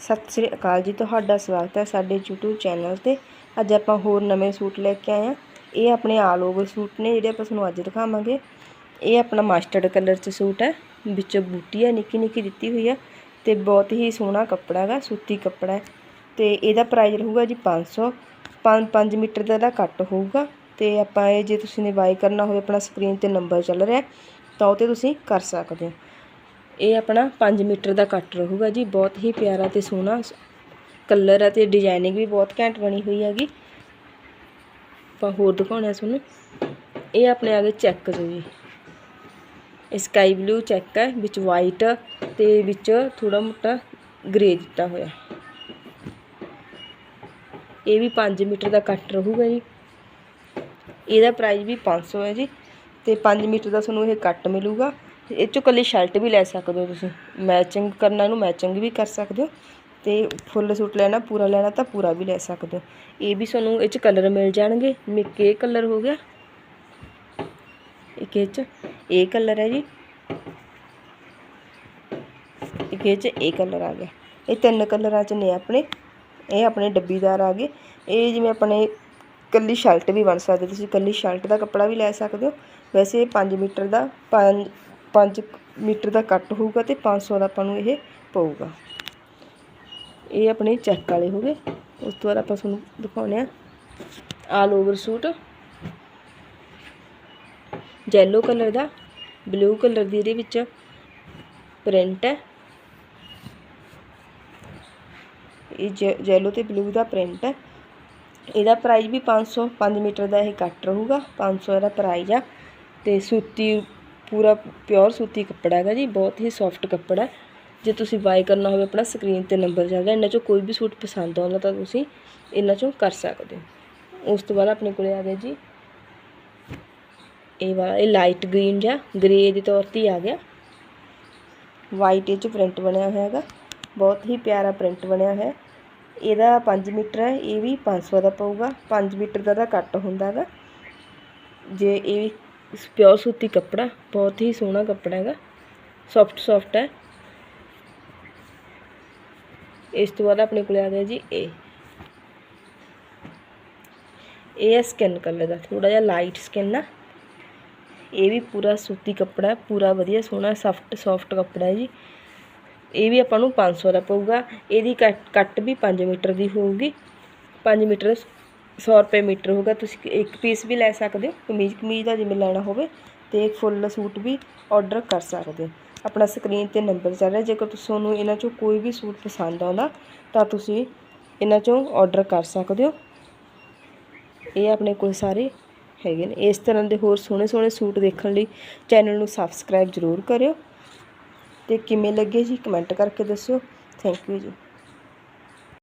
ਸਤਿ ਸ੍ਰੀ ਅਕਾਲ ਜੀ, ਤੁਹਾਡਾ ਸਵਾਗਤ ਹੈ ਸਾਡੇ YouTube ਚੈਨਲ ਤੇ। ਅੱਜ ਆਪਾਂ ਹੋਰ ਨਵੇਂ ਸੂਟ ਲੈ ਕੇ ਆਏ ਆ ਇਹ ਆਪਣੇ ਆਲ ਓਵਰ ਸੂਟ ਨੇ, ਜਿਹੜੇ ਆਪਾਂ ਤੁਹਾਨੂੰ ਅੱਜ ਦਿਖਾਵਾਂਗੇ। ਇਹ ਆਪਣਾ ਮਸਟਰਡ ਕਲਰ ਚ ਸੂਟ ਹੈ। ਵਿੱਚੋਂ ਬੂਟੀ ਹੈ ਨਿੱਕੀ ਨਿੱਕੀ ਦਿੱਤੀ ਹੋਈ ਹੈ ਤੇ ਬਹੁਤ ਹੀ ਸੋਹਣਾ ਕੱਪੜਾ ਹੈਗਾ, ਸੂਤੀ ਕੱਪੜਾ ਹੈ। ਤੇ ਇਹਦਾ ਪ੍ਰਾਈਸ ਰਹੂਗਾ ਜੀ 500 5 ਮੀਟਰ ਦਾ ਇਹਦਾ ਕੱਟ ਹੋਊਗਾ। ਤੇ ਆਪਾਂ ਇਹ ਜੇ ਤੁਸੀਂ ਨੇ ਬਾਈ ਕਰਨਾ ਹੋਵੇ, ਆਪਣਾ ਸਕਰੀਨ ਤੇ ਨੰਬਰ ਚੱਲ ਰਿਹਾ ਤਾਂ ਉਹ ਤੇ ਤੁਸੀਂ ਕਰ ਸਕਦੇ ਹੋ। ਇਹ ਆਪਣਾ 5 ਮੀਟਰ ਦਾ ਕੱਟ ਰਹੂਗਾ ਜੀ, ਬਹੁਤ ਹੀ ਪਿਆਰਾ ਤੇ ਸੋਹਣਾ ਕਲਰ ਅਤੇ ਤੇ ਡਿਜ਼ਾਈਨਿੰਗ ਵੀ ਬਹੁਤ ਘੈਂਟ ਬਣੀ ਹੋਈ ਹੈਗੀ। ਆਪਾਂ ਹੋਰ ਦਿਖਾਉਣਾ ਤੁਹਾਨੂੰ। ਇਹ ਆਪਣੇ ਆ ਗਏ ਚੈੱਕ ਜੀ। ਇਹ ਸਕਾਈ ਬਲੂ ਚੈੱਕ ਹੈ, ਵਿੱਚ ਵਾਈਟ ਤੇ ਵਿੱਚ ਥੋੜਾ ਮੋਟਾ ਗ੍ਰੇ ਦਿੱਤਾ ਹੋਇਆ। ਇਹ ਵੀ 5 ਮੀਟਰ ਦਾ ਕੱਟ ਰਹੂਗਾ ਜੀ। ਇਹਦਾ ਪ੍ਰਾਈਸ ਵੀ 500 ਹੈ ਜੀ ਤੇ 5 ਮੀਟਰ ਦਾ ਤੁਹਾਨੂੰ ਇਹ ਕੱਟ ਮਿਲੂਗਾ। ਤੇ ਇਹ ਚੋਂ ਕੱਲੀ ਸ਼ਰਟ ਵੀ ਲੈ ਸਕਦੇ ਹੋ ਤੁਸੀਂ। ਮੈਚਿੰਗ ਕਰਨਾ ਨੂੰ ਮੈਚਿੰਗ ਵੀ ਕਰ ਸਕਦੇ ਹੋ ਤੇ ਫੁੱਲ ਸੂਟ ਲੈਣਾ, ਪੂਰਾ ਲੈਣਾ ਤਾਂ ਪੂਰਾ ਵੀ ਲੈ ਸਕਦੇ ਹੋ। ਇਹ ਵੀ ਤੁਹਾਨੂੰ ਇਹ ਚ ਕਲਰ ਮਿਲ ਜਾਣਗੇ। ਮਿਕ ਇਹ ਕਲਰ ਹੋ ਗਿਆ। ਇੱਕ ਇਹ ਚ ਇਹ ਕਲਰ ਹੈ ਜੀ। ਇੱਕ ਇਹ ਚ ਇਹ ਕਲਰ ਆ ਗਿਆ। ਇਹ ਤਿੰਨ ਕਲਰਾਂ ਚ ਨੇ ਆਪਣੇ। ਇਹ ਆਪਣੇ ਡੱਬੀਦਾਰ ਆ ਗਏ। ਇਹ ਜਿਵੇਂ ਆਪਣੇ ਕੱਲੀ ਸ਼ਰਟ ਵੀ ਬਣ ਸਕਦੀ ਤੁਸੀਂ ਕੱਲੀ ਸ਼ਰਟ ਦਾ ਕੱਪੜਾ ਵੀ ਲੈ ਸਕਦੇ ਹੋ। ਵੈਸੇ ਇਹ 5 ਮੀਟਰ ਦਾ 5 5 ਮੀਟਰ ਦਾ ਕੱਟ ਹੋਊਗਾ ਤੇ 500 ਦਾ ਆਪਾਂ ਨੂੰ ਇਹ ਪਊਗਾ। ਇਹ ਆਪਣੇ ਚੈੱਕ ਵਾਲੇ ਹੋ ਗਏ। ਉਸ ਤੋਂ ਬਾਅਦ ਆਪਾਂ ਤੁਹਾਨੂੰ ਦਿਖਾਉਣੇ ਆ all over suit. Yellow colour ਦਾ ਬਲੂ ਕਲਰ ਦੀ ਇਹਦੇ ਵਿੱਚ ਪ੍ਰਿੰਟ ਹੈ। ਇਹ ਜੈਲੋ ਤੇ ਬਲੂ ਦਾ ਪ੍ਰਿੰਟ ਹੈ। ਇਹਦਾ ਪ੍ਰਾਈਸ ਵੀ 500 5 ਮੀਟਰ ਦਾ ਇਹ ਕੱਟ ਰਹੂਗਾ। 500 ਇਹਦਾ ਪ੍ਰਾਈਸ ਆ। ਤੇ ਸੂਤੀ ਪੂਰਾ ਪਿਓਰ ਸੂਤੀ ਕੱਪੜਾ ਹੈਗਾ ਜੀ, ਬਹੁਤ ਹੀ ਸੌਫਟ ਕੱਪੜਾ ਜੇ ਤੁਸੀਂ ਬਾਈ ਕਰਨਾ ਹੋਵੇ ਆਪਣਾ ਸਕਰੀਨ ਤੇ ਨੰਬਰ ਚੱਲਦਾ ਇਹਨਾਂ ਚੋਂ ਕੋਈ ਵੀ ਸੂਟ ਪਸੰਦ ਆਉਂਦਾ ਤਾਂ ਤੁਸੀਂ ਇਹਨਾਂ ਚੋਂ ਕਰ ਸਕਦੇ ਹੋ। ਉਸ ਤੋਂ ਬਾਅਦ ਆਪਣੇ ਕੋਲੇ ਆ ਗਿਆ ਜੀ, ਇਹ ਵਾਲਾ, ਇਹ ਲਾਈਟ ਗ੍ਰੀਨ ਜਾਂ ਗ੍ਰੇ ਦੇ ਤੌਰ ਤੇ ਆ ਗਿਆ। ਵਾਈਟ ਇਹ ਚ ਪ੍ਰਿੰਟ ਬਣਿਆ ਹੋਇਆ ਹੈਗਾ, ਬਹੁਤ ਹੀ ਪਿਆਰਾ ਪ੍ਰਿੰਟ ਬਣਿਆ ਹੋਇਆ ਇਹਦਾ 5 ਮੀਟਰ ਹੈ, ਇਹ ਵੀ 500 ਦਾ ਪਊਗਾ 5 ਮੀਟਰ ਦਾ ਦਾ ਕੱਟ ਹੁੰਦਾ ਹੈਗਾ। ਜੇ ਇਹ ਵੀ ਪਿਓਰ ਸੂਤੀ ਕੱਪੜਾ ਬਹੁਤ ਹੀ ਸੋਹਣਾ ਕੱਪੜਾ ਹੈਗਾ ਸੌਫਟ ਸੌਫਟ ਹੈ ਇਸ ਤੋਂ ਬਾਅਦ ਆਪਣੇ ਕੋਲ ਆ ਗਿਆ ਜੀ ਇਹ ਇਹ ਹੈ ਸਕਿਨ ਕਲਰ ਦਾ ਥੋੜਾ ਜਿਹਾ ਲਾਈਟ ਸਕਿਨ ਆ ਇਹ ਵੀ ਪੂਰਾ ਸੂਤੀ ਕੱਪੜਾ ਹੈ ਪੂਰਾ ਵਧੀਆ ਸੋਹਣਾ ਸੌਫਟ ਸੌਫਟ ਕੱਪੜਾ ਹੈ ਜੀ ਇਹ ਵੀ ਆਪਾਂ ਨੂੰ 500 ਦਾ ਪਊਗਾ ਇਹਦੀ ਕੱਟ ਵੀ 5 ਮੀਟਰ ਦੀ ਹੋਊਗੀ 5 ਮੀਟਰ 100 ਰੁਪਏ ਮੀਟਰ ਹੋਊਗਾ, ਤੁਸੀਂ ਇੱਕ ਪੀਸ ਵੀ ਲੈ ਸਕਦੇ ਹੋ, ਕਮੀਜ਼ ਕਮੀਜ਼ ਦਾ ਜਿਵੇਂ ਲੈਣਾ ਹੋਵੇ ਤੇ ਫੁੱਲ ਸੂਟ ਵੀ ਆਰਡਰ ਕਰ ਸਕਦੇ ਹੋ। ਆਪਣਾ ਸਕਰੀਨ ਤੇ ਨੰਬਰ ਚੱਲ ਰਿਹਾ, ਜੇਕਰ ਤੁਹਾਨੂੰ ਇਹਨਾਂ ਚੋਂ ਕੋਈ ਵੀ ਸੂਟ ਪਸੰਦ ਆਉਂਦਾ, ਤਾਂ ਤੁਸੀਂ ਇਹਨਾਂ ਚੋਂ ਆਰਡਰ ਕਰ ਸਕਦੇ ਹੋ। ਇਹ ਆਪਣੇ ਕੋਲ ਸਾਰੇ ਹੈਗੇ ਨੇ। ਇਸ ਤਰ੍ਹਾਂ ਦੇ ਹੋਰ ਸੋਹਣੇ ਸੋਹਣੇ ਸੂਟ ਦੇਖਣ ਲਈ ਚੈਨਲ ਨੂੰ ਸਬਸਕ੍ਰਾਈਬ ਜ਼ਰੂਰ ਕਰਿਓ। ਤੇ ਕਿਵੇਂ ਲੱਗੇ ਜੀ? ਕਮੈਂਟ ਕਰਕੇ ਦੱਸਿਓ। ਥੈਂਕ ਯੂ ਜੀ।